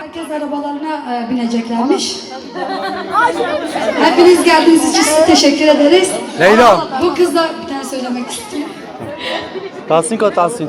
Herkes arabalarına e, bineceklermiş. Hepiniz geldiğiniz için size teşekkür ederiz. Leyla. Bu kız da bir tane söylemek istiyor. Tahsin ko Tahsin.